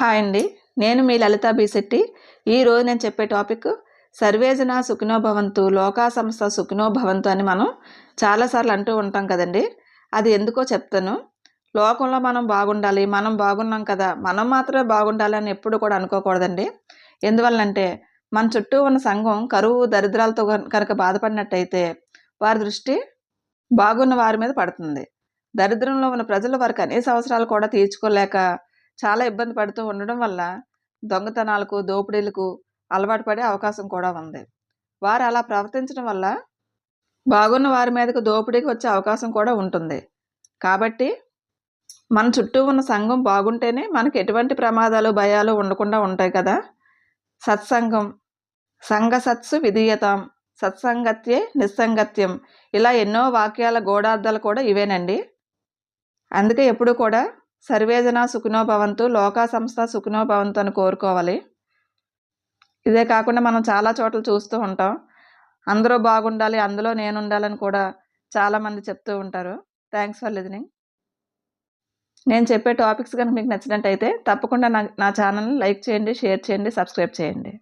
Hi అండి. నేను మీ లలిత బీశెట్టి ఈరోజు నేను చెప్పే టాపిక్ సర్వేజన సుఖినోభవంతు లోకా సంస్థ సుఖినోభవంతు అని మనం చాలాసార్లు అంటూ ఉంటాం కదండి. అది ఎందుకో చెప్తాను. లోకంలో మనం బాగుండాలి మనం బాగున్నాం కదా మనం మాత్రమే బాగుండాలి అని ఎప్పుడు కూడా అనుకోకూడదండి. ఎందువల్లంటే మన చుట్టూ ఉన్న సంఘం కరువు దరిద్రాలతో కనుక బాధపడినట్టయితే వారి దృష్టి బాగున్న వారి మీద పడుతుంది. దరిద్రంలో ఉన్న ప్రజలు వారి కనీస అవసరాలు కూడా తీర్చుకోలేక చాలా ఇబ్బంది పడుతూ ఉండడం వల్ల దొంగతనాలకు దోపిడీలకు అలవాటు పడే అవకాశం కూడా ఉంది. వారు అలా ప్రవర్తించడం వల్ల బాగున్న వారి మీదకు దోపిడీకి వచ్చే అవకాశం కూడా ఉంటుంది. కాబట్టి మన చుట్టూ ఉన్న సంఘం బాగుంటేనే మనకు ఎటువంటి ప్రమాదాలు భయాలు ఉండకుండా ఉంటాయి కదా. సత్సంగం సంఘ సత్సు విధీయతాం సత్సంగత్యే నిస్సంగత్యం ఇలా ఎన్నో వాక్యాల గోడార్థాలు కూడా ఇవేనండి. అందుకే ఎప్పుడు కూడా సర్వేజన సుఖినో భవంతు లోకా సంస్థ సుఖినో భవంతు అని కోరుకోవాలి. ఇదే కాకుండా మనం చాలా చోట్ల చూస్తూ ఉంటాం. అందరూ బాగుండాలి అందులో నేను ఉండాలని కూడా చాలామంది చెప్తూ ఉంటారు. Thanks for listening. నేను చెప్పే టాపిక్స్ కనుక మీకు నచ్చినట్టయితే తప్పకుండా నా నా ఛానల్ని లైక్ చేయండి షేర్ చేయండి సబ్స్క్రైబ్ చేయండి.